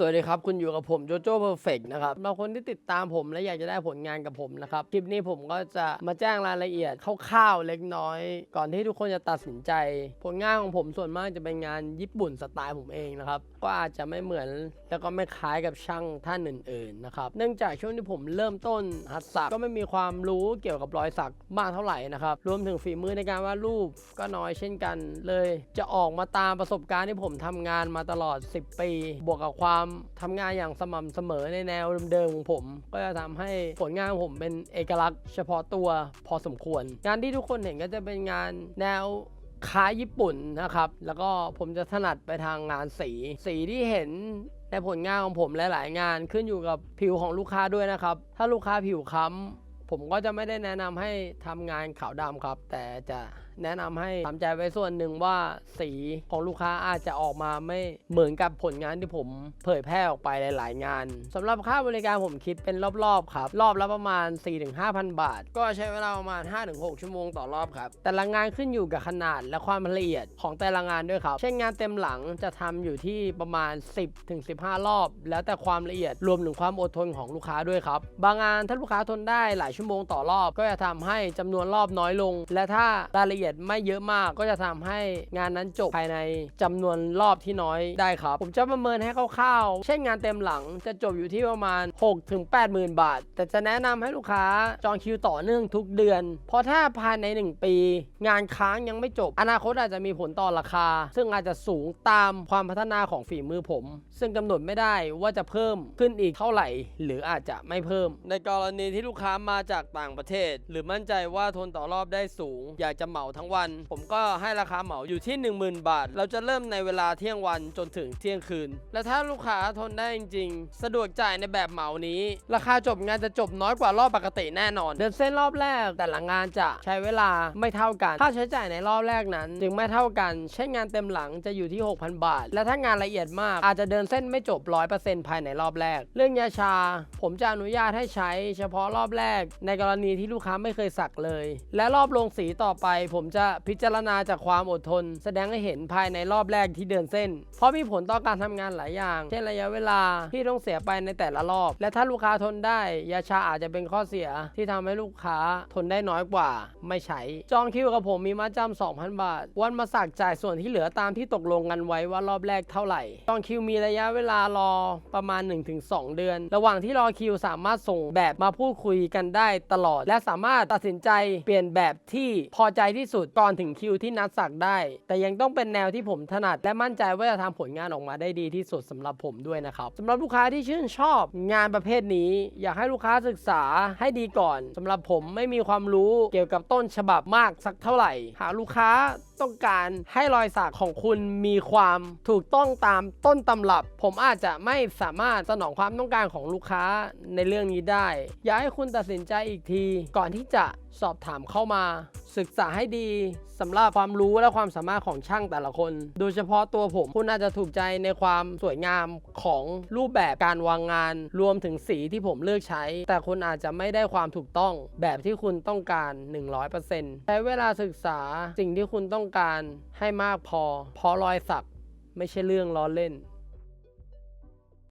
สวัสดีครับ คุณอยู่กับผมโจโจ้เพอร์เฟกนะครับบางคนที่ติดตามผมและอยากจะได้ผลงานกับผมนะครับ คลิปนี้ผมก็จะมาแจ้งรายละเอียดคร่าวๆเล็กน้อย ก่อนที่ทุกคนจะตัดสินใจ ผลงานของผมส่วนมากจะเป็นงานญี่ปุ่นสไตล์ผมเองนะครับ ก็อาจจะไม่เหมือนแล้วก็ไม่คล้ายกับช่างท่านอื่นๆนะครับเนื่องจากช่วงที่ผมเริ่มต้นหัดสักก็ไม่มีความรู้เกี่ยวกับรอยสักมากเท่าไหร่นะครับรวมถึงฝีมือในการวาดรูปก็น้อยเช่นกันเลย จะออกมาตามประสบการณ์ที่ผมทำงานมาตลอด 10 ปี บวกกับความทำงานอย่างสม่ำเสมอในแนวเดิมๆของผม ก็จะทำให้ผลงานผมเป็นเอกลักษณ์เฉพาะตัวพอสมควร งานที่ทุกคนเห็นก็จะเป็นงานแนวคล้ายญี่ปุ่นนะครับ แล้วก็ผมจะถนัดไปทางงานสี สีที่เห็นในผลงานของผมหลาย ๆ งานขึ้นอยู่กับผิวของลูกค้าด้วยนะครับ ถ้าลูกค้าผิวค้ำผมก็จะไม่ได้แนะนำให้ทำงานขาวดำครับ แต่จะ แนะนำให้ทำใจไว้ส่วนหนึ่งว่าสีของลูกค้าอาจจะออกมาไม่เหมือนกับผลงานที่ผมเผยแพร่ออกไปหลาย ๆ งานสำหรับค่าบริการผมคิดเป็นรอบ ๆ ครับ รอบละประมาณ 4-5,000 บาท ก็ใช้เวลาประมาณ 5-6 ชั่วโมงต่อรอบครับแต่ละงานขึ้นอยู่กับขนาดและความละเอียดของแต่ละงานด้วยครับ เช่นงานเต็มหลังจะทำอยู่ที่ประมาณ 10-15 รอบ แล้วแต่ความละเอียดรวมถึงความอดทนของลูกค้าด้วยครับ บางงานถ้าลูกค้าทนได้หลายชั่วโมงต่อรอบ ก็จะทำให้จำนวนรอบน้อยลง และถ้ารายละเอียดไม่เยอะมาก ก็จะทำให้งานนั้นจบภายในจำนวนรอบที่น้อยได้ครับ ผมจะประเมินให้คร่าวๆ เช่นงานเต็มหลังจะจบอยู่ที่ประมาณ6ถึง80,000 บาท แต่จะแนะนำให้ลูกค้าจองคิวต่อเนื่องทุกเดือน เพราะถ้าภายใน 1 ปี งานค้างยังไม่จบ อนาคตอาจจะมีผลต่อราคา ซึ่งอาจจะสูงตามความพัฒนาของฝีมือผม ซึ่งกำหนดไม่ได้ว่าจะเพิ่มขึ้นอีกเท่าไหร่ หรืออาจจะไม่เพิ่ม ในกรณีที่ลูกค้ามาจากต่างประเทศ หรือมั่นใจว่าทนต่อรอบได้สูง อยากจะเหมาทั้งวัน ผมก็ให้ราคาเหมาอยู่ที่ 10,000 บาท เราจะเริ่มในเวลาเที่ยงวันจนถึงเที่ยงคืน และถ้าลูกค้าทนได้จริง ๆ สะดวกจ่ายในแบบเหมานี้ ราคาจบงานจะจบน้อยกว่ารอบปกติแน่นอน เดินเส้นรอบแรกแต่ละงานจะใช้เวลาไม่เท่ากัน ค่าใช้จ่ายในรอบแรกนั้น จึงไม่เท่ากัน เช่นงานเต็มหลังจะอยู่ที่ 6,000 บาท และถ้างานละเอียดมากอาจจะเดินเส้นไม่จบ 100%ภายในรอบแรก เรื่องยาชา ผมจะอนุญาตให้ใช้ เฉพาะรอบแรก ในกรณีที่ลูกค้าไม่เคยสักเลย และรอบลงสีต่อไปผมมจะพิจารณาจากความอดทน แสดงให้เห็นภายในรอบแรกที่เดินเส้น เพราะมีผลต่อการทำงานหลายอย่าง เช่นระยะเวลาที่ต้องเสียไปในแต่ละรอบ และถ้าลูกค้าทนได้ ยาชาอาจจะเป็นข้อเสียที่ทำให้ลูกค้าทนได้น้อยกว่า ไม่ใช้ จองคิวกับผมมีมาจำ2,000 บาท วันมาสักจ่ายส่วนที่เหลือตามที่ตกลงกันไว้ว่ารอบแรกเท่าไหร่ จองคิวมีระยะเวลารอประมาณ 1-2 เดือน ระหว่างที่รอคิวสามารถส่งแบบมาพูดคุยกันได้ตลอด และสามารถตัดสินใจเปลี่ยนแบบที่พอใจที่สุดก่อนถึงคิวที่นัดสักได้ แต่ยังต้องเป็นแนวที่ผมถนัด และมั่นใจว่าจะทำผลงานออกมาได้ดีที่สุดสำหรับผมด้วยนะครับสำหรับลูกค้าที่ชื่นชอบงานประเภทนี้ อยากให้ลูกค้าศึกษาให้ดีก่อนสำหรับผมไม่มีความรู้เกี่ยวกับต้นฉบับมากสักเท่าไหร่ หากลูกค้า ต้องการให้รอยสักของคุณมีความถูกต้องตามต้นตำรับ ผมอาจจะไม่สามารถสนองความต้องการของลูกค้าในเรื่องนี้ได้ อยากให้คุณตัดสินใจอีกที ก่อนที่จะสอบถามเข้ามา ศึกษาให้ดีสำหรับความรู้และความสามารถของช่างแต่ละคน โดยเฉพาะตัวผมคุณอาจจะถูกใจในความสวยงามของรูปแบบการวางงาน รวมถึงสีที่ผมเลือกใช้ แต่คุณอาจจะไม่ได้ความถูกต้องแบบที่คุณต้องการ 100%ใช้เวลาศึกษาสิ่งที่คุณต้องการให้มากพอ เพราะรอยสักไม่ใช่เรื่องล้อเล่น